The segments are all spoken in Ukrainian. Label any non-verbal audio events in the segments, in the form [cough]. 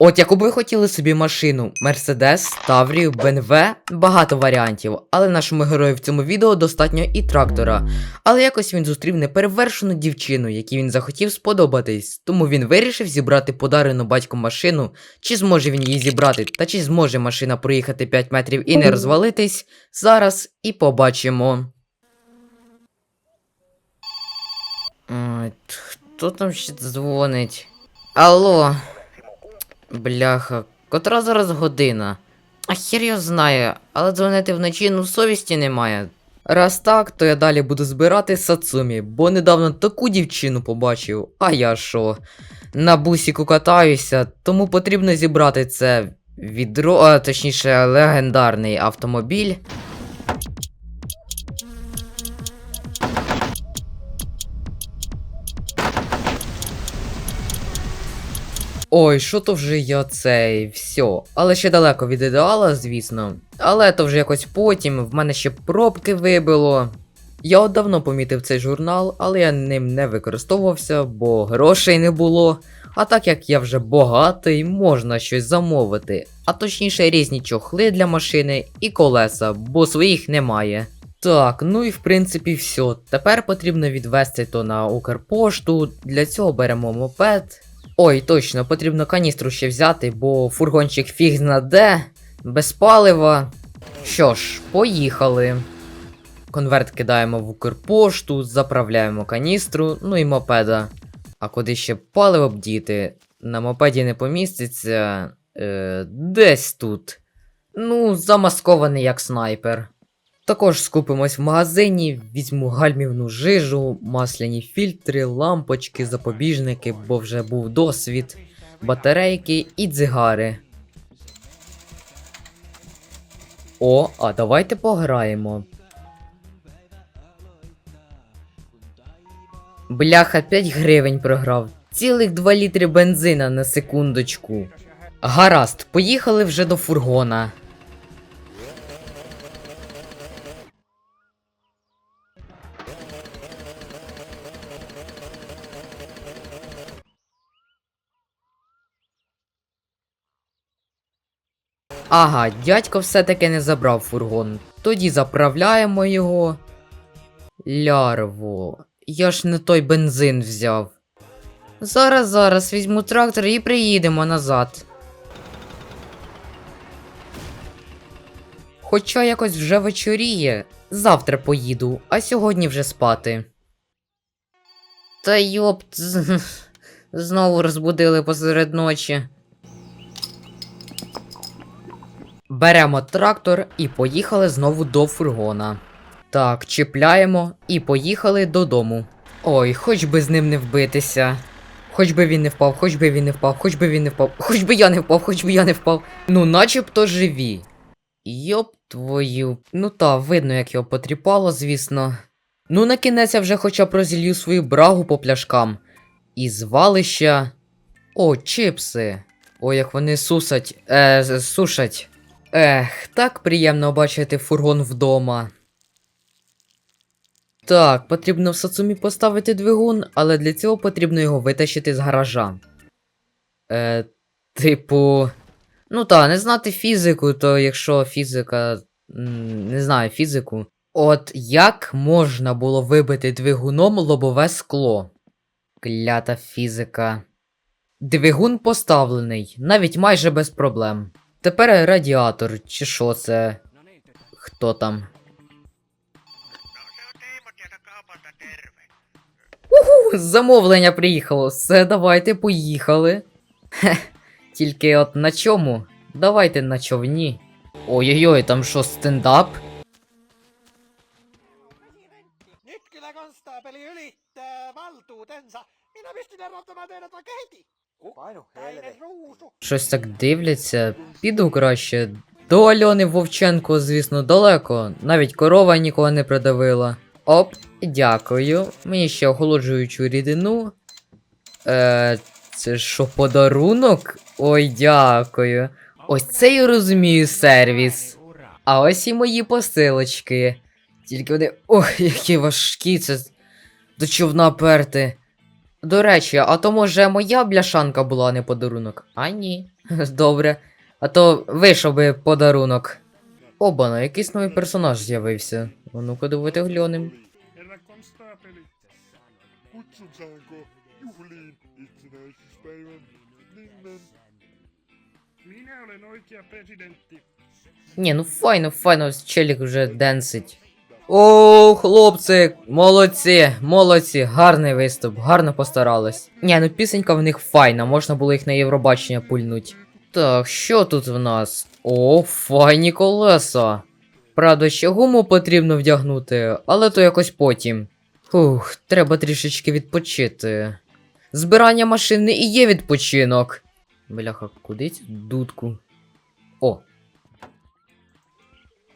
От яку б ви хотіли собі машину: Мерседес, Таврію, БНВ, багато варіантів. Але нашому герою в цьому відео достатньо і трактора. Але якось він зустрів неперевершену дівчину, якій він захотів сподобатись. Тому він вирішив зібрати подарену батьком машину. Чи зможе він її зібрати, та чи зможе машина проїхати 5 метрів і не розвалитись, зараз і побачимо. Хто там ще дзвонить? Алло. Бляха, котра зараз година? А хер його знає, але дзвонити вночі ну совісті немає. Раз так, то я далі буду збирати Сацумі, бо недавно таку дівчину побачив, а я що? На бусіку катаюся, тому потрібно зібрати це відро, а точніше легендарний автомобіль. Ой, що то вже я цей, все. Але ще далеко від ідеала, звісно. Але то вже якось потім, в мене ще пробки вибило. Я от давно помітив цей журнал, але я ним не використовувався, бо грошей не було. А так як я вже багатий, можна щось замовити. А точніше різні чохли для машини і колеса, бо своїх немає. Так, ну і в принципі все. Тепер потрібно відвести то на Укрпошту. Для цього беремо мопед. Ой, точно, потрібно каністру ще взяти, бо фургончик фіг зна де, без палива. Що ж, поїхали. Конверт кидаємо в Укрпошту, заправляємо каністру, ну і мопеда. А куди ще паливо б діти? На мопеді не поміститься. Е, десь тут. Ну, замаскований як снайпер. Також скупимось в магазині, візьму гальмівну жижу, масляні фільтри, лампочки, запобіжники, бо вже був досвід, батарейки і дзигари. О, а давайте пограємо. Бляха, 5 гривень програв. Цілих 2 літри бензина на секундочку. Гаразд, поїхали вже до фургона. Ага, дядько все-таки не забрав фургон. Тоді заправляємо його. Лярво, я ж не той бензин взяв. Зараз, зараз візьму трактор і приїдемо назад. Хоча якось вже вечоріє, завтра поїду, а сьогодні вже спати. Та йопт, з- [laughs] знову розбудили посеред ночі. Беремо трактор і поїхали знову до фургона. Так, чіпляємо і поїхали додому. Ой, хоч би з ним не вбитися. Хоч би він не впав, хоч би він не впав, хоч би він не впав, хоч би я не впав, хоч би я не впав. Ну, начебто живі. Йоп твою. Ну та, видно, як його потріпало, звісно. Ну, на кінець я вже хоча б розілью свою брагу по пляшкам. І звалища. О, чипси. О, як вони сусать. Е, сушать. Ех, так приємно бачити фургон вдома. Так, потрібно в Сацумі поставити двигун, але для цього потрібно його витащити з гаража. Е, типу. Ну та, не знати фізику, то якщо фізика. Не знаю фізику. От як можна було вибити двигуном лобове скло? Клята фізика. Двигун поставлений, навіть майже без проблем. Тепер радіатор, чи що це? Хто там? Уху, замовлення приїхало. Все, давайте поїхали. Хе, тільки от на чому? Давайте на човні. Ой-ой-ой, там що, стендап? Щось так дивляться. Піду краще. До Альони Вовченко, звісно, далеко. Навіть корова нікого не придавила. Оп, дякую. Мені ще охолоджуючу рідину. Е, це що, подарунок? Ой, дякую. Ось це я розумію сервіс. А ось і мої посилочки. Тільки вони. Ох, які важкі, це до човна перти. До речі, а то може моя бляшанка була а не подарунок? А ні. [laughs] Добре. А то вийшов би подарунок. Обана, якийсь новий персонаж з'явився. А ну-ка давайте глянем. Ні, ну файно, файно, челік вже денсить. О, хлопці, молодці, молодці, гарний виступ, гарно постарались. Ні, ну пісенька в них файна, можна було їх на Євробачення пульнуть. Так, що тут в нас? О, файні колеса. Правда, ще гуму потрібно вдягнути, але то якось потім. Фух, треба трішечки відпочити. Збирання машини і є відпочинок. Бляха, куди цю дудку? О,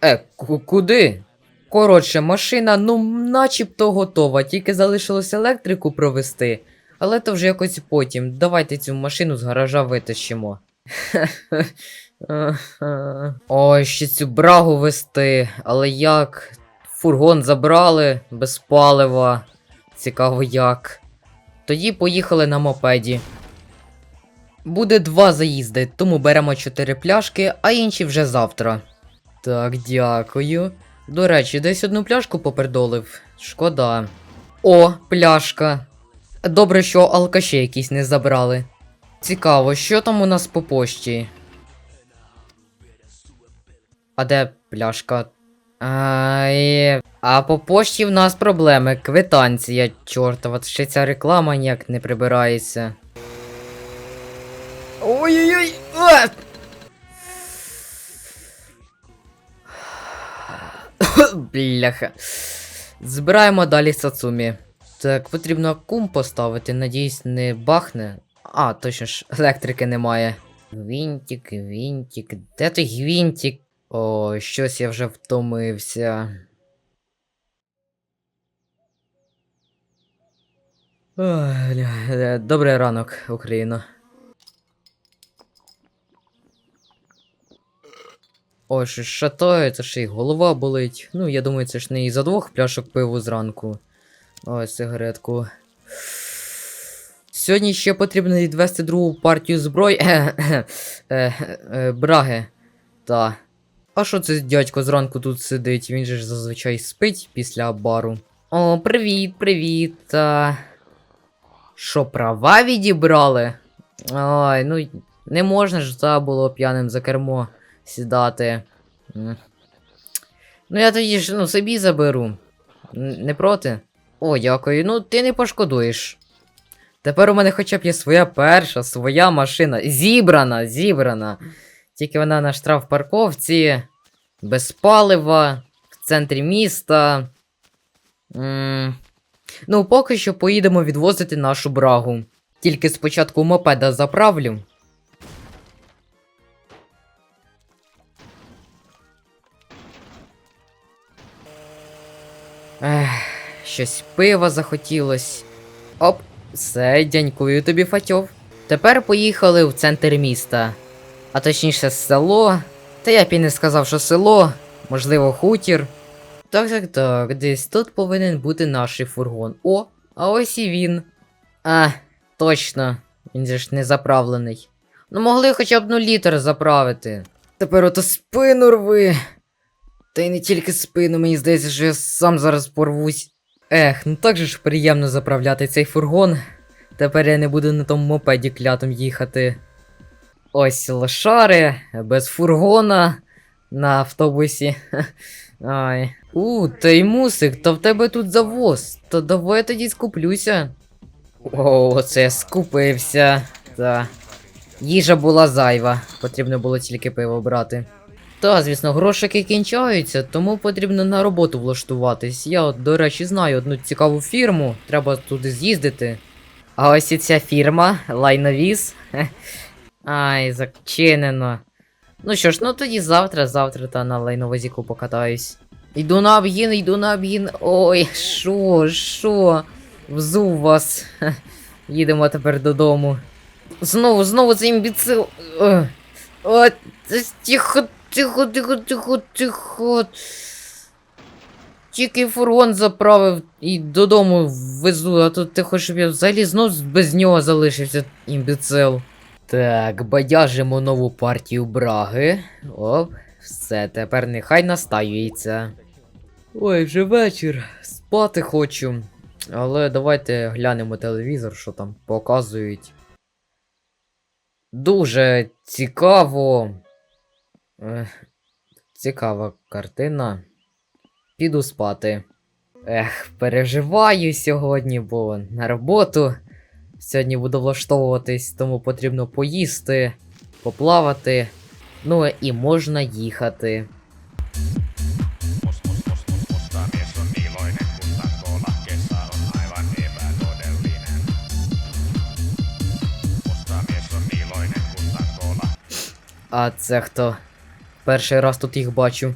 Е, куди? Коротше, машина, ну, начебто готова, тільки залишилось електрику провести. Але то вже якось потім. Давайте цю машину з гаража витащимо. [laughs] Ой, ще цю брагу вести. Але як? Фургон забрали без палива. Цікаво як. Тоді поїхали на мопеді. Буде два заїзди, тому беремо чотири пляшки, а інші вже завтра. Так, дякую. До речі, десь одну пляшку попердолив. Шкода. О, пляшка. Добре, що алкаші якісь не забрали. Цікаво, що там у нас по пошті? А де пляшка? Ай, а по пошті в нас проблеми. Квитанція, чортова, ще ця реклама ніяк не прибирається. Ой-ой-ой! [coughs] Бляха. Збираємо далі Сацумі. Так, потрібно кум поставити, надіюсь, не бахне. А, точно ж, електрики немає. Гвинтик, гвинтик. Де той гвинтик? О, щось я вже втомився. Ой, е, Добрий ранок, Україна. Ой, що шатає, це ще й голова болить. Ну, я думаю, це ж не із-за двох пляшок пиву зранку. Ось сигаретку. Сьогодні ще потрібно відвести другу партію зброї. Браги. Та. А що це дядько зранку тут сидить? Він же ж зазвичай спить після бару. О, привіт, привіт. Та... Що, права відібрали? Ой, ну не можна ж та було п'яним за кермо сідати. Ну я тоді ж ну, собі заберу. Не проти? О, дякую. Ну, ти не пошкодуєш. Тепер у мене хоча б є своя перша, своя машина. Зібрана, зібрана. Тільки вона на штрафпарковці, без палива, в центрі міста. М. Ну, поки що поїдемо відвозити нашу брагу. Тільки спочатку мопеда заправлю. Щось пива захотілось. Оп, все, дякую тобі, Фатьов. Тепер поїхали в центр міста. А точніше село. Та я б і не сказав, що село, можливо, хутір. Так, так, так, десь тут повинен бути наш фургон. О, а ось і він. А, точно, він же ж не заправлений. Ну могли хоча б ну літр заправити. Тепер ото спину рви. Та й не тільки спину, мені здається, що я сам зараз порвусь. Ех, ну так же ж приємно заправляти цей фургон. Тепер я не буду на тому мопеді клятом їхати. Ось лошари, без фургона на автобусі. [laughs] Ай. У, та й мусик, та в тебе тут завоз. То давай я тоді скуплюся. О, це я скупився. Та. Їжа була зайва, потрібно було тільки пиво брати. Та, звісно, грошики кінчаються, тому потрібно на роботу влаштуватись. Я, до речі, знаю одну цікаву фірму, треба туди з'їздити. А ось і ця фірма, лайновіз. [laughs] Ай, зачинено. Ну що ж, ну тоді завтра, завтра та на лайновозіку покатаюсь. Йду на обгін, йду на обгін. Ой, що, що? Взув вас. [laughs] Їдемо тепер додому. Знову, знову цей імбіцил. О, тихо, тихо, тихо, тихо, тихо. Тільки фургон заправив і додому везу, а тут ти хочеш, щоб я взагалі знов без нього залишився, імбіцил. Так, бадяжимо нову партію браги. Оп, все, тепер нехай настаюється. Ой, вже вечір, спати хочу. Але давайте глянемо телевізор, що там показують. Дуже цікаво. Ех, цікава картина. Піду спати. Ех, переживаю сьогодні, бо на роботу. Сьогодні буду влаштовуватись, тому потрібно поїсти, поплавати. Ну і можна їхати. А це хто? Перший раз тут їх бачу.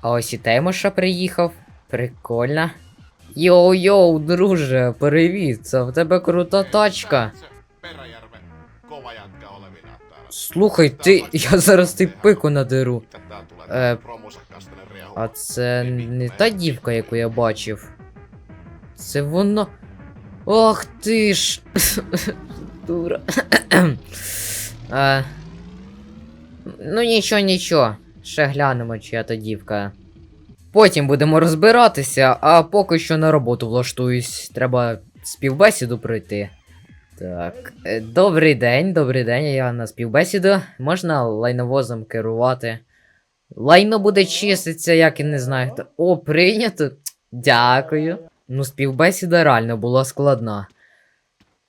А ось і Теймоша приїхав. Прикольно. Йоу-йоу, друже, привіт, це в тебе крута тачка. Слухай, ти. Я зараз ти пику надеру. Riehu. А це не та дівка, яку я бачив. Це воно. Ах ти ж. [coughs] Дура. а, [coughs] ну нічого, нічого. Ще глянемо, чия то дівка. Потім будемо розбиратися, а поки що на роботу влаштуюсь. Треба співбесіду пройти. Так. е, Добрий день, добрий день. Я на співбесіду. Можна лайновозом керувати. Лайно буде чиститься, як і не знаю. О, прийнято. Дякую. Ну, співбесіда реально була складна.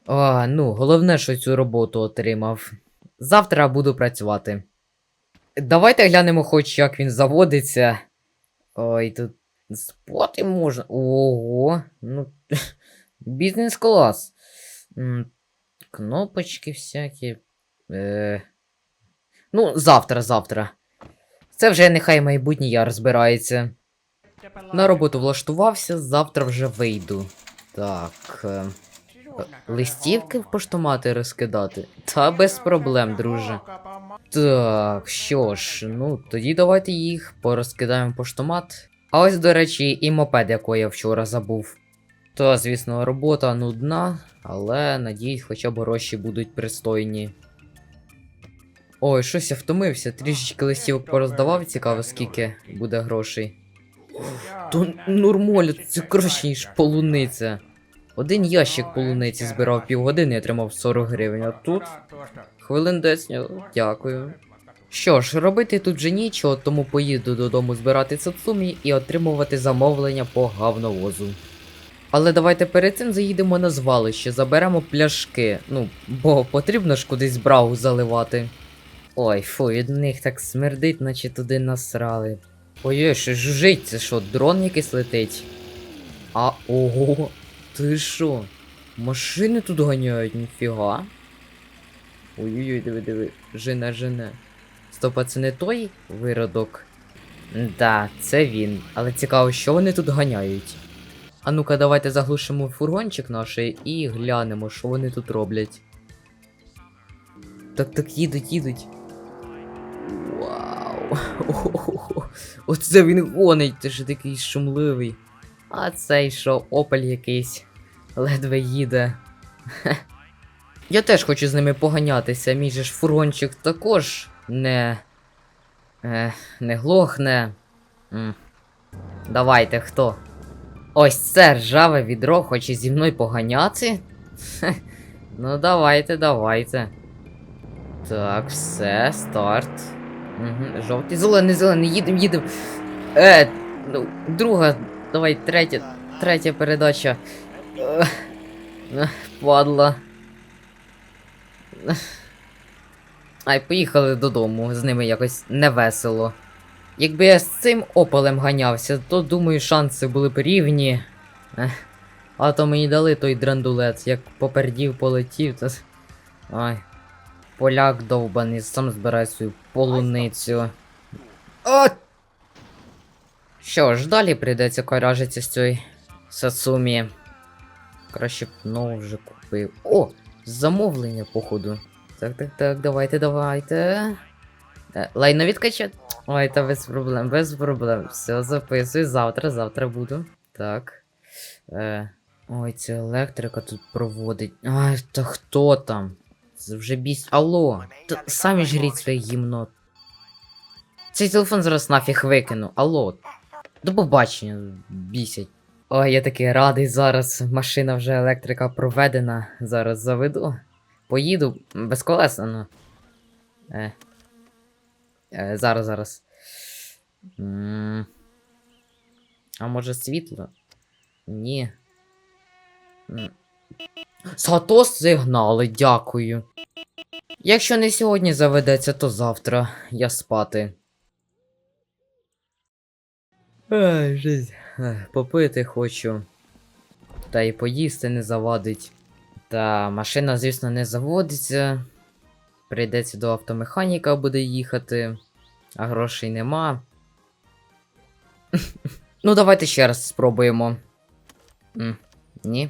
О, ну, головне, що цю роботу отримав. Завтра буду працювати. Давайте глянемо, хоч як він заводиться. Ой, тут спати можна. Ого, ну. [laughs] Бізнес-клас. Кнопочки всякі. Е... Ну, завтра, завтра. Це вже нехай майбутнє я розбирається. На роботу влаштувався, завтра вже вийду. Так. Е... Листівки в поштомати розкидати? Та без проблем, друже. Так, що ж, ну тоді давайте їх порозкидаємо в поштомат. А ось, до речі, і мопед, якого я вчора забув. То, звісно, робота нудна, але надіюсь, хоча б гроші будуть пристойні. Ой, щось я втомився, трішечки листівок пороздавав, цікаво, скільки буде грошей. То нормально, це краще, ніж полуниця. Один ящик полуниці збирав півгодини і отримав 40 гривень, а тут хвилин 10, дякую. Що ж, робити тут вже нічого, тому поїду додому збирати Сацумі і отримувати замовлення по говновозу. Але давайте перед цим заїдемо на звалище, заберемо пляшки. Ну, бо потрібно ж кудись брагу заливати. Ой, фу, від них так смердить, наче туди насрали. Ой, що жужить, це що, дрон якийсь летить? А ого, ти що? Машини тут ганяють, ніфіга. Ой-ой-ой, диви, диви, жене, жене. Стоп, а це не той виродок? Да, це він. Але цікаво, що вони тут ганяють. А ну-ка, давайте заглушимо фургончик наш і глянемо, що вони тут роблять. Так, так, їдуть, їдуть. Вау. Охо-хо-хо. [laughs] Оце він гонить, ти ж такий шумливий. А цей що, опель якийсь. Ледве їде. [laughs] Я теж хочу з ними поганятися, мій же ж фургончик також не. Е, не глохне. М. Давайте хто? Ось це ржаве відро хоче зі мною поганяти? Хе. [laughs] Ну давайте, давайте. Так, все, старт. Угу, жовтий, зелений, зелений, їдем, їдем. Е, ну, друга, давай, третя, третя передача. Е, е, падла. Е. Ай, поїхали додому, з ними якось невесело. Якби я з цим опалем ганявся, то думаю, шанси були б рівні. А то мені дали той драндулет, як попердів, полетів, то. Ай. Поляк довбаний, сам збирай свою полуницю. От! Що ж, далі прийдеться коражитися з цією Сацумі. Краще б ну вже купив. О! Замовлення, походу. Так, так, так, давайте, давайте. Е, Лайно відкачати? Ой, та без проблем, без проблем. Все, записуй, завтра, завтра буду. Так. Е, ой, це електрика тут проводить. Ай, та хто там? Це вже біс. Алло. Та самі жріть своє гімно. Цей телефон зараз нафіг викину. Алло. До побачення, бісять. Ой, я такий радий зараз. Машина вже електрика проведена. Зараз заведу. Поїду без колеса, ну. Е. Е, зараз, зараз. м А може світло? Ні. М. Сатос сигнали, дякую. Якщо не сьогодні заведеться, то завтра я спати. Ай, жизнь. Попити хочу. Та й поїсти не завадить. Та машина, звісно, не заводиться. Прийдеться до автомеханіка буде їхати, а грошей нема. [laughs] ну, давайте ще раз спробуємо. Ні.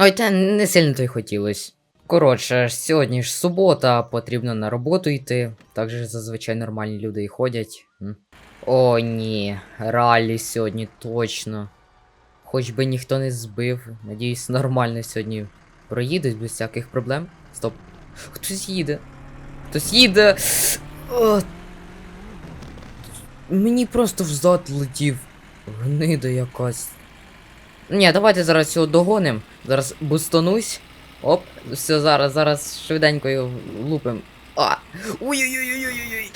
Ой, та не сильно то й хотілось. Коротше, сьогодні ж субота, потрібно на роботу йти. Так же зазвичай нормальні люди і ходять. О, ні, ралі сьогодні точно. Хоч би ніхто не збив. Надіюсь, нормально сьогодні проїдуть без всяких проблем. Стоп. Хтось їде. Хтось їде. О, мені просто взад летів. Гнида якась. Ні, давайте зараз цього догоним. Зараз бустанусь. Оп, все, зараз, зараз швиденько його лупим. А! Ой-ой-ой-ой-ой-ой!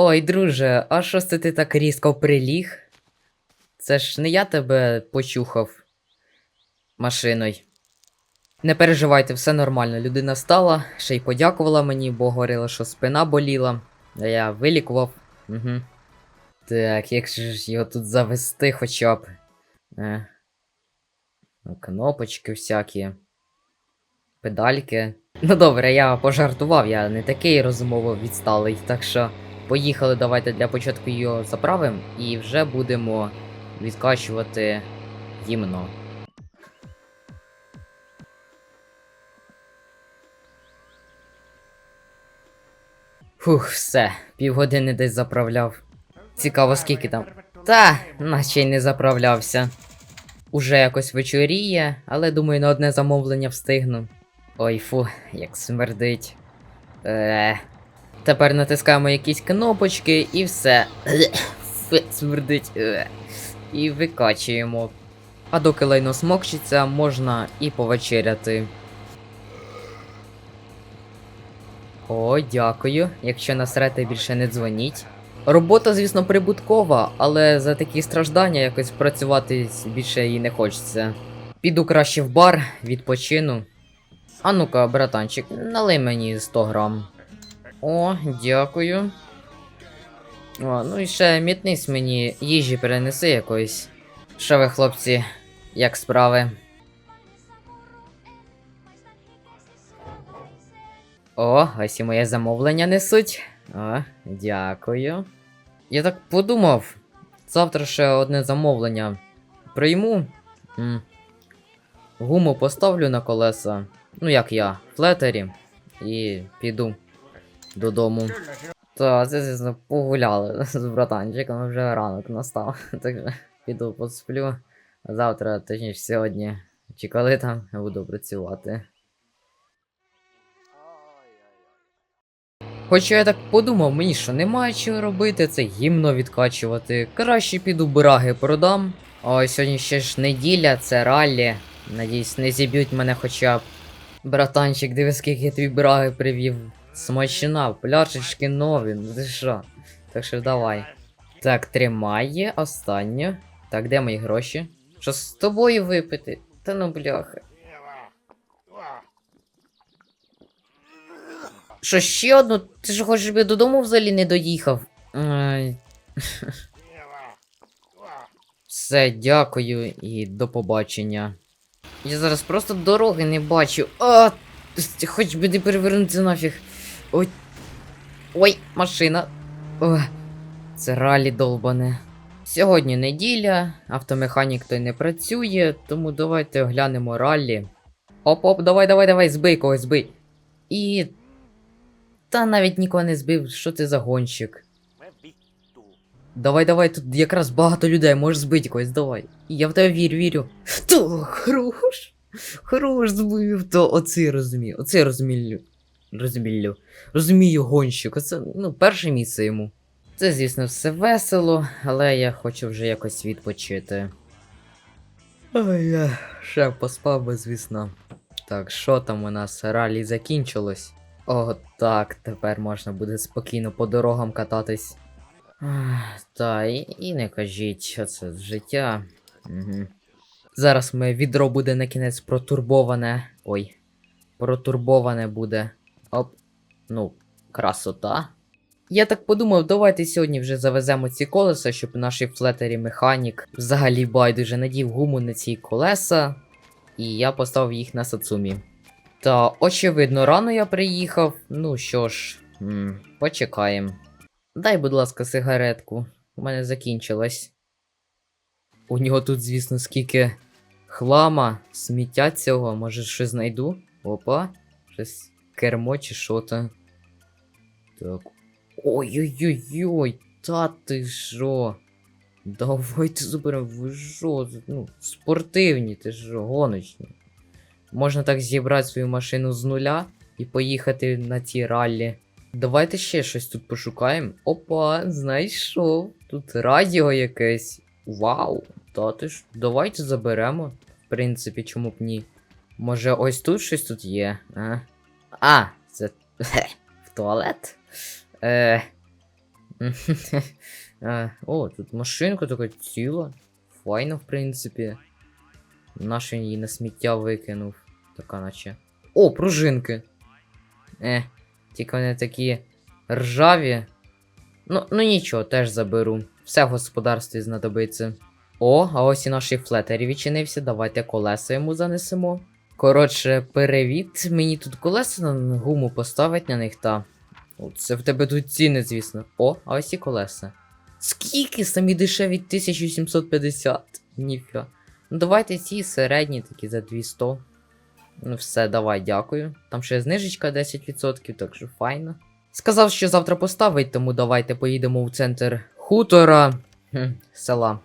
Ой, друже, а що це ти так різко приліг? Це ж не я тебе почухав машиною. Не переживайте, все нормально. Людина стала, ще й подякувала мені, бо говорила, що спина боліла. А я вилікував. Угу. Так, як ж його тут завести хоча б. Е. Ну, Кнопочки всякі. Педальки. Ну добре, я пожартував, я не такий розумово відсталий, так що поїхали, давайте для початку його заправимо і вже будемо відкачувати гімно. Фух, все, півгодини десь заправляв. Цікаво, скільки там. Та, наче й не заправлявся. Уже якось вечоріє, але думаю, на одне замовлення встигну. Ой, фу, як смердить. Е. Тепер натискаємо якісь кнопочки і все. Смердить. Е. І викачуємо. А доки лайно смокчиться, можна і повечеряти. О, дякую. Якщо насрете більше не дзвоніть. Робота, звісно, прибуткова, але за такі страждання якось працювати більше і не хочеться. Піду краще в бар, відпочину. А ну-ка, братанчик, налий мені 100 грам. О, дякую. О, ну і ще мітниць мені їжі перенеси якоїсь. Що ви, хлопці, як справи? О, ось і моє замовлення несуть. О, дякую. Я так подумав. Завтра ще одне замовлення. Прийму. М. Гуму поставлю на колеса. Ну як я, флетері. І піду додому. Та, це, звісно, погуляли з братанчиком, вже ранок настав. [laughs] Так що піду посплю. Завтра, точніше сьогодні, чи коли там буду працювати. Хоча я так подумав, мені що немає чого робити, це гімно відкачувати. Краще піду браги продам. Ой, сьогодні ще ж неділя, це раллі. Надіюсь, не зіб'ють мене хоча б. Братанчик, диви, скільки я тобі браги привів. Смачна, пляшечки нові, ну що? Так що давай. Так, тримає, останню. Так, де мої гроші? Що з тобою випити? Та ну бляха. Що ще одну? Ти ж хочеш, я додому взагалі не доїхав? Все, дякую і до побачення. Я зараз просто дороги не бачу. А, хоч би не перевернутися нафіг. Ой. Ой, машина. О, це ралі долбане. Сьогодні неділя, автомеханік той не працює, тому давайте оглянемо раллі. Оп-оп, давай, давай, давай, збий когось, збий. І. Та навіть нікого не збив, що ти за гонщик. Давай, давай, тут якраз багато людей, можеш збити когось, давай. Я в тебе вірю, вірю. То, хорош. Хорош зубів, то оце розумію. Оце розумію. Розумію. Розумію гонщик. Оце, ну, перше місце йому. Це, звісно, все весело, але я хочу вже якось відпочити. Ой, я ще поспав би, звісно. Так, що там у нас? Ралі закінчилось. О, так, тепер можна буде спокійно по дорогам кататись. Та, і, і не кажіть, оце життя. Угу. Зараз моє відро буде на кінець протурбоване. Ой. Протурбоване буде. Оп. Ну, красота. Я так подумав, давайте сьогодні вже завеземо ці колеса, щоб наш флетері механік взагалі байдуже надів гуму на ці колеса. І я поставив їх на Сацумі. Та, очевидно, рано я приїхав. Ну що ж, м, почекаємо. Дай, будь ласка, сигаретку. У мене закінчилась. У нього тут, звісно, скільки хлама, сміття цього, може щось знайду? Опа, щось кермо чи що то. Так. Ой-ой-ой-ой, та ти що? Давайте заберемо, ви що? Ну, спортивні, ти що, гоночні. Можна так зібрати свою машину з нуля і поїхати на ті раллі. Давайте ще щось тут пошукаємо. Опа, знайшов. Тут радіо якесь. Вау! Та ти ж, давайте заберемо. В принципі, чому б ні. Може, ось тут щось тут є, а? А, це. [laughs] в туалет? Е. [laughs] Е, О, тут машинка така ціла. Файно, в принципі. Наш він її на сміття викинув. Така наче. О, пружинки. Е, тільки вони такі ржаві. Ну, ну нічого, теж заберу. Все в господарстві знадобиться. О, а ось і наш флетері відчинився. Давайте колеса йому занесемо. Коротше, перевід. Мені тут колеса на гуму поставить на них та. Це в тебе тут ціни, звісно. О, а ось і колеса. Скільки самі дешеві 1750? Ніфіга. Ну давайте ці середні такі за 200. Ну все, давай, дякую. Там ще знижечка 10%, так що файно. Сказав, що завтра поставить, тому давайте поїдемо у центр хутора хм, села.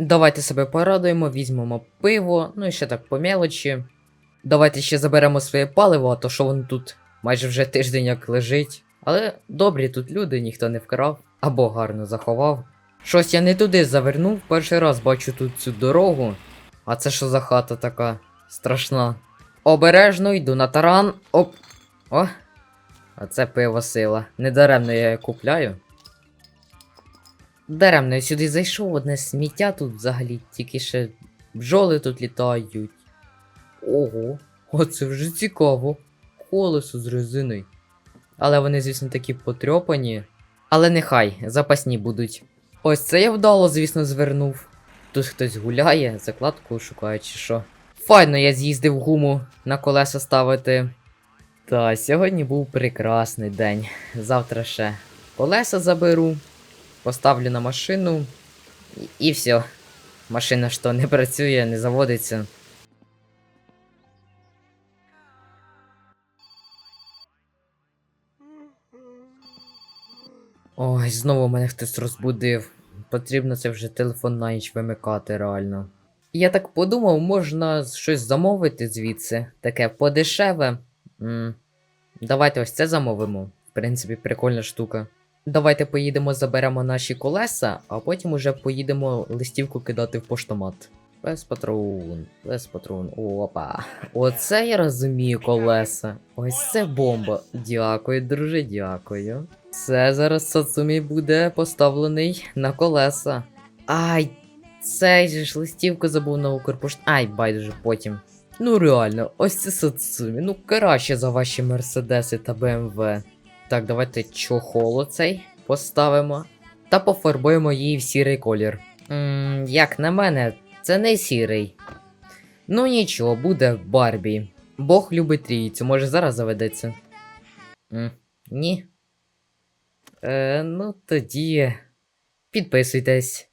Давайте себе порадуємо, візьмемо пиво, ну і ще так по мелочі. Давайте ще заберемо своє паливо, а то що воно тут майже вже тиждень як лежить. Але добрі тут люди, ніхто не вкрав або гарно заховав. Щось я не туди завернув, перший раз бачу тут цю дорогу. А це що за хата така страшна? Обережно йду на таран. Оп. О. А це пиво сила. Недаремно я її купляю. Даремно я сюди зайшов, одне сміття тут взагалі, тільки ще бджоли тут літають. Ого, оце вже цікаво. Колесо з резиною. Але вони, звісно, такі потрьопані. Але нехай, запасні будуть. Ось це я вдало, звісно, звернув. Тут хтось гуляє, закладку шукає чи що. Файно я з'їздив гуму на колеса ставити. Та сьогодні був прекрасний день. Завтра ще колеса заберу, поставлю на машину і, і все. Машина що не працює, не заводиться. Ой, знову мене хтось розбудив. Потрібно це вже телефон на ніч вимикати реально. Я так подумав, можна щось замовити звідси. Таке подешеве. м Давайте ось це замовимо. В принципі, прикольна штука. Давайте поїдемо, заберемо наші колеса, а потім уже поїдемо листівку кидати в поштомат. Без патрон, без патрон. Опа. Оце я розумію колеса. Ось це бомба. Дякую, друже, дякую. Це зараз Сацумі буде поставлений на колеса. Ай, цей же ж листівку забув на Укрпошт. Ай, байдуже потім. Ну реально, ось це Сацумі. Ну краще за ваші Мерседеси та БМВ. Так, давайте чохол оцей поставимо. Та пофарбуємо її в сірий колір. Ммм, як на мене, це не сірий. Ну нічого, буде Барбі. Бог любить трійцю, може зараз заведеться. М, ні. Е, ну тоді. Підписуйтесь.